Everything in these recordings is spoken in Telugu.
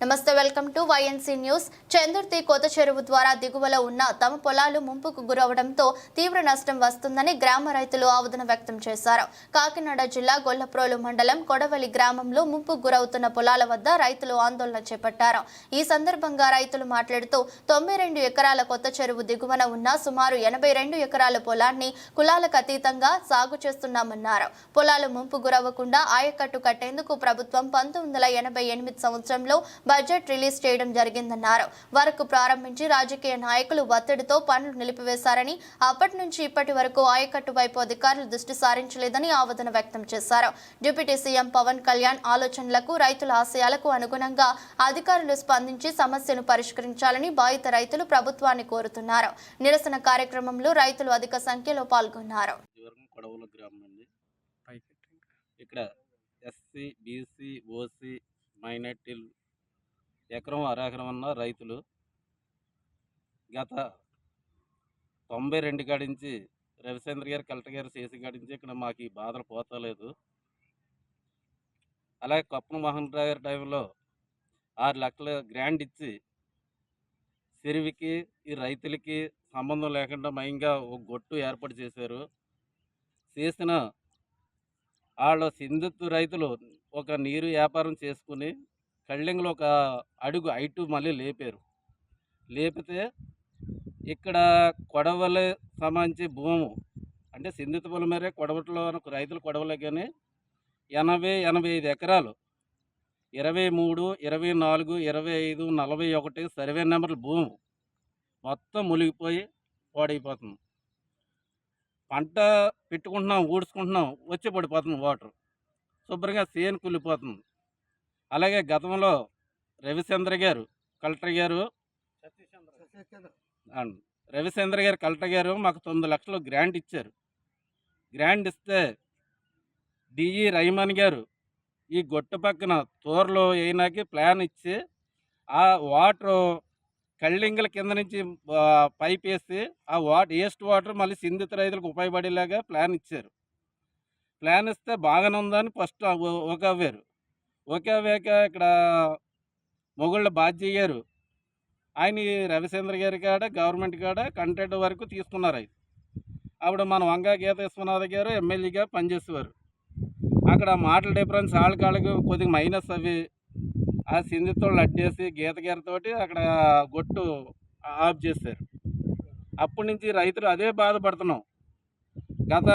నమస్తే welcome to YNC news Chandurthi కొత్త చెరువు ద్వారా దిగువలో ఉన్న తమ పొలాలు ముంపుకు గురవడంతో తీవ్ర నష్టం వస్తుందని గ్రామ రైతులు ఆవేదన వ్యక్తం చేశారు. కాకినాడ జిల్లా గొల్లప్రోలు మండలం కొడవలి గ్రామంలో ముంపుకు గురవుతున్న పొలాల వద్ద రైతులు ఆందోళన చేపట్టారు. ఈ సందర్భంగా రైతులు మాట్లాడుతూ తొంభై రెండు ఎకరాల కొత్త చెరువు దిగువన ఉన్న సుమారు ఎనభై రెండు ఎకరాల పొలాన్ని కులాలకు అతీతంగా సాగు చేస్తున్నామన్నారు. పొలాలు ముంపు గురవ్వకుండా ఆయకట్టు కట్టేందుకు ప్రభుత్వం పంతొమ్మిది వందల ఎనభై ఎనిమిది సంవత్సరంలో బడ్జెట్ రిలీజ్ చేయడం జరిగిందన్నారు. వర్క్ ప్రారంభించి రాజకీయ నాయకులు ఒత్తిడితో పనులు నిలిపివేశారని అప్పటి నుంచి ఇప్పటి వరకు ఆయకట్టు వైపు అధికారులు దృష్టి సారించలేదని ఆవేదన వ్యక్తం చేశారు. డిప్యూటీ సీఎం పవన్ కళ్యాణ్ ఆలోచనలకు రైతుల ఆశయాలకు అనుగుణంగా అధికారులు స్పందించి సమస్యను పరిష్కరించాలని బాధిత రైతులు ప్రభుత్వాన్ని కోరుతున్నారు. నిరసన కార్యక్రమంలో రైతులు అధిక సంఖ్యలో పాల్గొన్నారు. ఇక్కడ ఎస్సీ బీసీ ఓసీ మైనార్టీలు ఎకరం అరెకరం ఉన్న రైతులు గత తొంభై రెండు కాడించి రవిచంద్ర గారు కలెక్టర్ గారు చేసి కాడించి ఇక్కడ మాకు ఈ బాధలు పోతలేదు. అలాగే కప్పన మోహన్ గారి టైంలో ఆరు లక్షల గ్రాండ్ ఇచ్చి చెరువుకి ఈ రైతులకి సంబంధం లేకుండా మయంగా ఒక గొట్టు ఏర్పాటు చేశారు. చేసిన వాళ్ళు సింధుత్తు రైతులు ఒక నీరు వ్యాపారం చేసుకుని కళ్ళెంగులో ఒక అడుగు ఐటు మళ్ళీ లేపారు. లేపితే ఇక్కడ కొడవలి సంబంధించి భూము అంటే సింధిత పొలం మేరే కొడవట్లో రైతులు కొడవలే కానీ ఎనభై ఎనభై ఐదు ఎకరాలు. ఇరవై మూడు ఇరవై నాలుగు ఇరవై ఐదు నలభై ఒకటి సర్వే నెంబర్ల భూమి మొత్తం మునిగిపోయి పాడైపోతుంది. పంట పెట్టుకుంటున్నాం ఊడ్చుకుంటున్నాం వచ్చి పడిపోతుంది వాటర్. శుభ్రంగా సేను కుళ్ళిపోతుంది. అలాగే గతంలో రవిచంద్ర గారు కలెక్టర్ గారు రవిచంద్ర గారు కలెక్టర్ గారు మాకు తొమ్మిది లక్షలు గ్రాంట్ ఇచ్చారు. గ్రాంట్ ఇస్తే డిఈ రహమాన్ గారు ఈ గొట్టు పక్కన తోరలో అయినాకి ప్లాన్ ఇచ్చి ఆ వాటర్ కళ్ళింగల కింద నుంచి పైప్ వేసి ఆ వాటర్ వేస్ట్ వాటర్ మళ్ళీ సింధిత రైతులకు ఉపయోగపడేలాగా ప్లాన్ ఇచ్చారు. ప్లాన్ ఇస్తే బాగానే ఉందని ఫస్ట్ ఓకే అవ్వారు ఓకే వేక ఇక్కడ మొగుళ్ళ బాధ్య గారు ఆయన రవిచంద్ర గారి కాడ గవర్నమెంట్ కాడ కంటెంట్ వరకు తీసుకున్నారు అవి అప్పుడు మన వంగ గీత విశ్వనాథ్ గారు ఎమ్మెల్యేగా పనిచేసేవారు. అక్కడ మాటల డిఫరెన్స్ వాళ్ళకాళ్ళకి కొద్దిగా మైనస్ అవి. ఆ సింధితో అడ్డేసి గీత గారితోటి అక్కడ గొట్టు ఆఫ్ చేశారు. అప్పటి నుంచి రైతులు అదే బాధపడుతున్నాం. గత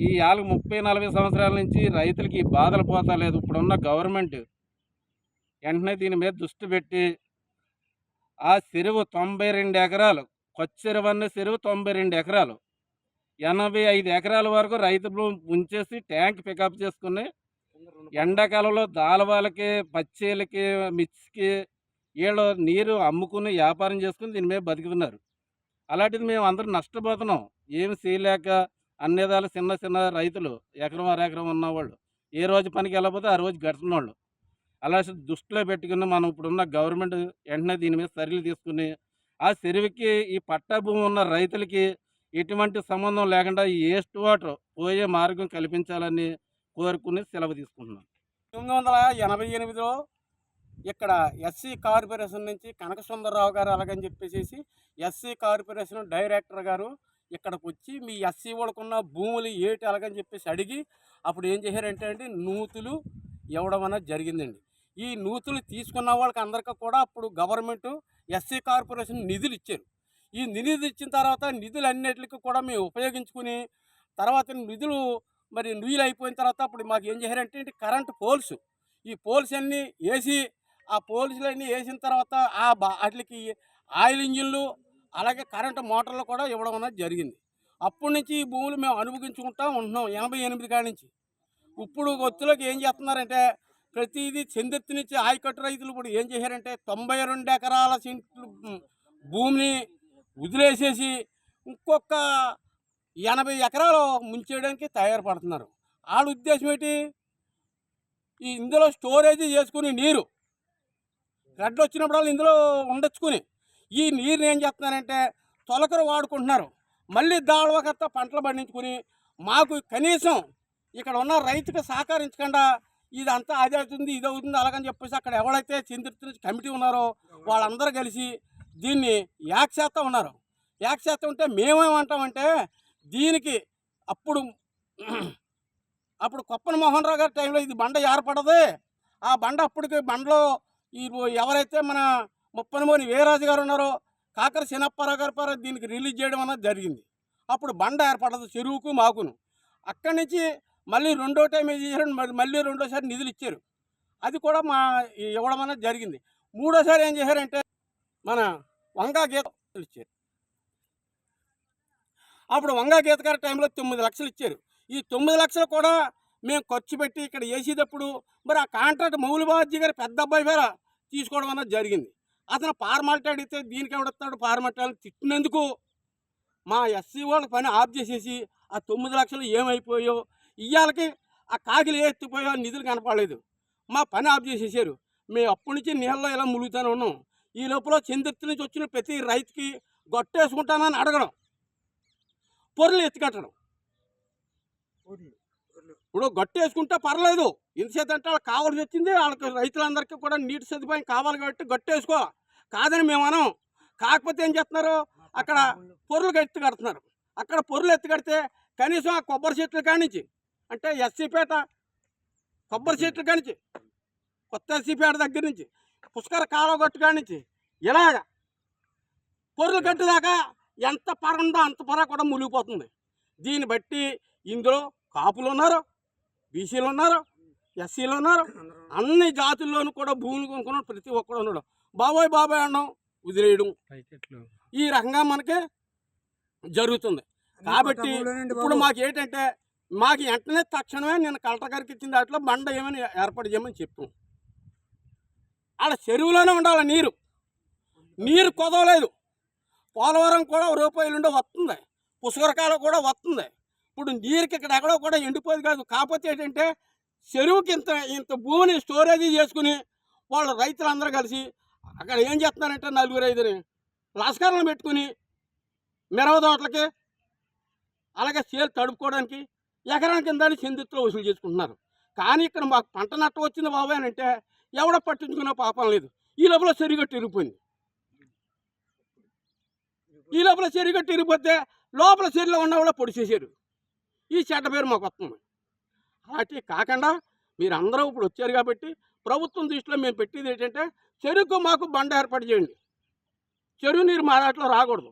ఈ యాలకు ముప్పై నలభై సంవత్సరాల నుంచి రైతులకి బాధలు పోతలేదు ఇప్పుడున్న గవర్నమెంట్ వెంటనే దీని మీద దృష్టి పెట్టి ఆ చెరువు తొంభై రెండు ఎకరాలు కొచ్చెరువన్న చెరువు తొంభై రెండు ఎకరాలు ఎనభై ఐదు ఎకరాల వరకు రైతులు ఉంచేసి ట్యాంక్ పికప్ చేసుకుని ఎండాకాలంలో దాలవాలకి పచ్చేలకి మిర్చికి వీళ్ళు నీరు అమ్ముకుని వ్యాపారం చేసుకుని దీని మీద బతుకుతున్నారు అలాంటిది మేము అందరం నష్టపోతున్నాం. ఏమి చేయలేక అన్ని విధాలు చిన్న చిన్న రైతులు ఎకరం అరెకరం ఉన్నవాళ్ళు. ఏ రోజు పనికి వెళ్ళకపోతే ఆ రోజు గడుతున్న వాళ్ళు అలా దృష్టిలో పెట్టుకుని మనం ఇప్పుడున్న గవర్నమెంట్ వెంటనే దీని మీద చర్యలు తీసుకుని ఆ చెరువుకి ఈ పట్టా భూమి ఉన్న రైతులకి ఎటువంటి సంబంధం లేకుండా ఈ వేస్ట్ వాటర్ పోయే మార్గం కల్పించాలని కోరుకుని సెలవు తీసుకుంటున్నాం. తొమ్మిది వందల ఎనభై ఎనిమిదిలో ఇక్కడ ఎస్సీ కార్పొరేషన్ నుంచి కనకసుందరరావు గారు అలాగని చెప్పేసి ఎస్సీ కార్పొరేషన్ డైరెక్టర్ గారు ఇక్కడికి వచ్చి మీ ఎస్సీ వాళ్ళకున్న భూములు ఏటి అలాగని చెప్పేసి అడిగి అప్పుడు ఏం చేశారంటే అండి నూతులు ఇవ్వడం అనేది జరిగిందండి. ఈ నూతులు తీసుకున్న వాళ్ళకి అందరికీ కూడా అప్పుడు గవర్నమెంట్ ఎస్సీ కార్పొరేషన్ నిధులు ఇచ్చారు. ఈ నిధులు ఇచ్చిన తర్వాత నిధులు అన్నిటికీ కూడా మేము ఉపయోగించుకుని తర్వాత నిధులు మరి నీళ్ళు అయిపోయిన తర్వాత అప్పుడు మాకు ఏం చేశారంటే కరెంట్ పోల్స్. ఈ పోల్స్ అన్నీ వేసి ఆ పోల్స్లన్నీ వేసిన తర్వాత ఆ బా వాటికి ఆయిల్ ఇంజిన్లు అలాగే కరెంటు మోటార్లు కూడా ఇవ్వడం అనేది జరిగింది. అప్పటి నుంచి ఈ భూములు మేము అనుభవించుకుంటా ఉంటున్నాం ఎనభై ఎనిమిది కాడి నుంచి. ఇప్పుడు ఒత్తిలోకి ఏం చేస్తున్నారంటే ప్రతిదీ చెందెత్తి నుంచి ఆయకట్టు రైతులు ఇప్పుడు ఏం చేశారంటే తొంభై రెండు ఎకరాల సెంట్లు భూమిని వదిలేసేసి ఇంకొక ఎనభై ఎకరాలు ముంచేయడానికి తయారుపడుతున్నారు. వాళ్ళ ఉద్దేశం ఏంటి? ఈ ఇందులో స్టోరేజ్ చేసుకుని నీరు. గడ్డ వచ్చినప్పుడు ఇందులో ఉండొచ్చుకుని ఈ నీరుని ఏం చేస్తున్నారంటే తొలకరు వాడుకుంటున్నారు. మళ్ళీ దాడవకత్త పంటలు పండించుకుని మాకు కనీసం ఇక్కడ ఉన్న రైతుకు సహకరించకుండా ఇదంతా అది అవుతుంది ఇది అవుతుంది అలాగని చెప్పేసి అక్కడ ఎవరైతే చింతిర్తి కమిటీ ఉన్నారో వాళ్ళందరూ కలిసి దీన్ని యాక్ చేస్తూ ఉన్నారు. యాక్ చేస్తూ ఉంటే మేమేమంటామంటే దీనికి అప్పుడు అప్పుడు కొప్పన మోహన్ రావు గారి టైంలో ఇది బండ ఏర్పడదు. ఆ బండ అప్పటికి బండలో ఎవరైతే మన ముప్పనమోని వీరరాజు గారు ఉన్నారో కాకర చిన్నప్పారావు గారి దీనికి రిలీజ్ చేయడం అన్నది జరిగింది. అప్పుడు బండ ఏర్పడదు చెరువుకు మాకును. అక్కడి నుంచి మళ్ళీ రెండో టైం ఏం చేశారు? మరి మళ్ళీ రెండోసారి నిధులు ఇచ్చారు. అది కూడా మా ఇవ్వడం అన్నది జరిగింది. మూడోసారి ఏం చేశారంటే మన వంగా గీత ఇచ్చారు. అప్పుడు వంగా గీత గారి టైంలో తొమ్మిది లక్షలు ఇచ్చారు. ఈ తొమ్మిది లక్షలు కూడా మేము ఖర్చు పెట్టి ఇక్కడ వేసేటప్పుడు మరి ఆ కాంట్రాక్ట్ మౌలిబాజీ గారి పెద్ద అబ్బాయి పేర తీసుకోవడం అన్నది జరిగింది. అతను ఫార్మాలిటీ అడిగితే దీనికి ఎవడెత్తాడు? ఫార్మాలిటీ అని తిట్టినందుకు మా ఎస్సీ వాళ్ళ పని ఆఫ్ చేసేసి ఆ తొమ్మిది లక్షలు ఏమైపోయో ఇవాళకి ఆ కాకిలు ఎత్తిపోయో నిధులు కనపడలేదు. మా పని ఆఫ్ చేసేసారు. మేము అప్పటి నుంచి నీళ్ళలో ఇలా ములుగుతూనే ఉన్నాం. ఈ లోపల చంద్రత్తి నుంచి వచ్చిన ప్రతి రైతుకి గొట్టేసుకుంటానని అడగడం. పొర్లు ఎత్తికట్టడం. ఇప్పుడు గట్టేసుకుంటే పర్లేదు. ఎంతసేపు అంటే వాళ్ళకి కావాల్సి వచ్చింది. వాళ్ళకి రైతులందరికీ కూడా నీటి సదుపాయం కావాలి కాబట్టి గట్టేసుకో. కాదని మేము అనం కాకపోతే ఏం చేస్తున్నారు? అక్కడ పొరలు ఎత్తు కడుతున్నారు. అక్కడ పొరలు ఎత్తి కడితే కనీసం ఆ కొబ్బరి చెట్లు కానించి అంటే ఎస్సీపేట కొబ్బరి చెట్లు కానించి కొత్త ఎస్సీపేట దగ్గర నుంచి పుష్కర కాలువ గట్టు కానించి ఇలాగ పొర్లు కట్టేదాకా ఎంత పర ఉందో అంత పర కూడా మునిగిపోతుంది. దీన్ని బట్టి ఇందులో కాపులు ఉన్నారు బీసీలు ఉన్నారు ఎస్సీలు ఉన్నారు. అన్ని జాతుల్లోనూ కూడా భూములు కొనుక్కున్న ప్రతి ఒక్కడు ఉన్నాడు. బాబాయ్ బాబాయ్ అన్నాం వదిలేయడం. ఈ రకంగా మనకి జరుగుతుంది. కాబట్టి ఇప్పుడు మాకు ఏంటంటే మాకు వెంటనే తక్షణమే నేను కలెక్టర్ గారికి ఇచ్చిన దాంట్లో బండ ఏమని ఏర్పాటు చేయమని చెప్పాం ఆడ చెరువులోనే ఉండాలి నీరు. నీరు కొదవలేదు పోలవరం కూడా రూపాయలుండే వస్తుంది. పుష్కరకాలం కూడా వస్తుంది. ఇప్పుడు నీరుకి ఇక్కడ ఎక్కడో కూడా ఎండిపోదు కాదు. కాకపోతే ఏంటంటే చెరువుకి ఇంత ఇంత భూమిని స్టోరేజ్ చేసుకుని వాళ్ళు రైతులందరూ కలిసి అక్కడ ఏం చేస్తున్నారంటే నలుగురు ఐదుని లస్కర్లను పెట్టుకుని మిరపదోటలకి అలాగే చేలు తడుపుకోవడానికి ఎకరానికి కిందని చెందుతులో వసూలు చేసుకుంటున్నారు. కానీ ఇక్కడ మాకు పంట నష్టం వచ్చింది బాబాయ్ అని అంటే ఎవడ పట్టించుకునే పాపం లేదు. ఈ లోపల చెరిగట్టు ఇరిగిపోయింది. ఈ లోపల చెరిగట్టు ఇరిగిపోతే లోపల చెరిలో ఉన్న కూడా పొడి చేశారు. ఈ చెడ్డ పేరు మాకు వస్తుంది. అలాంటివి కాకుండా మీరు అందరూ ఇప్పుడు వచ్చారు కాబట్టి ప్రభుత్వం దృష్టిలో మేము పెట్టేది ఏంటంటే చెరుకు మాకు బండ ఏర్పాటు చేయండి. చెరువు నీరు మా దాంట్లో రాకూడదు.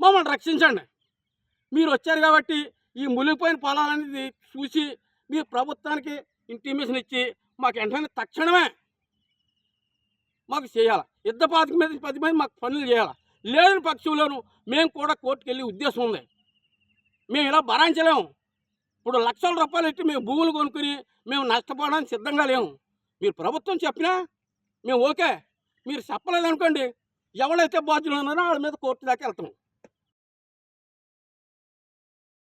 మమ్మల్ని రక్షించండి. మీరు వచ్చారు కాబట్టి ఈ మునిగిపోయిన పొలాలనేది చూసి మీ ప్రభుత్వానికి ఇంటిమేషన్ ఇచ్చి మాకు వెంటనే తక్షణమే మాకు చేయాలి. యుద్ధ పాతిక మీద పది మంది మాకు పనులు చేయాలి. లేని పక్షంలోనూ మేము కూడా కోర్టుకు వెళ్ళే ఉద్దేశం ఉంది. మేము ఇలా భరాయించలేము ఇప్పుడు లక్షల రూపాయలు ఇట్టి మేము భూములు కొనుక్కుని మేము నష్టపోవడానికి సిద్ధంగా లేము. మీరు ప్రభుత్వం చెప్పినా మేము ఓకే. మీరు చెప్పలేదనుకోండి ఎవరైతే బాధ్యులు ఉన్నారో వాళ్ళ మీద కోర్టు దాకా వెళ్తాం.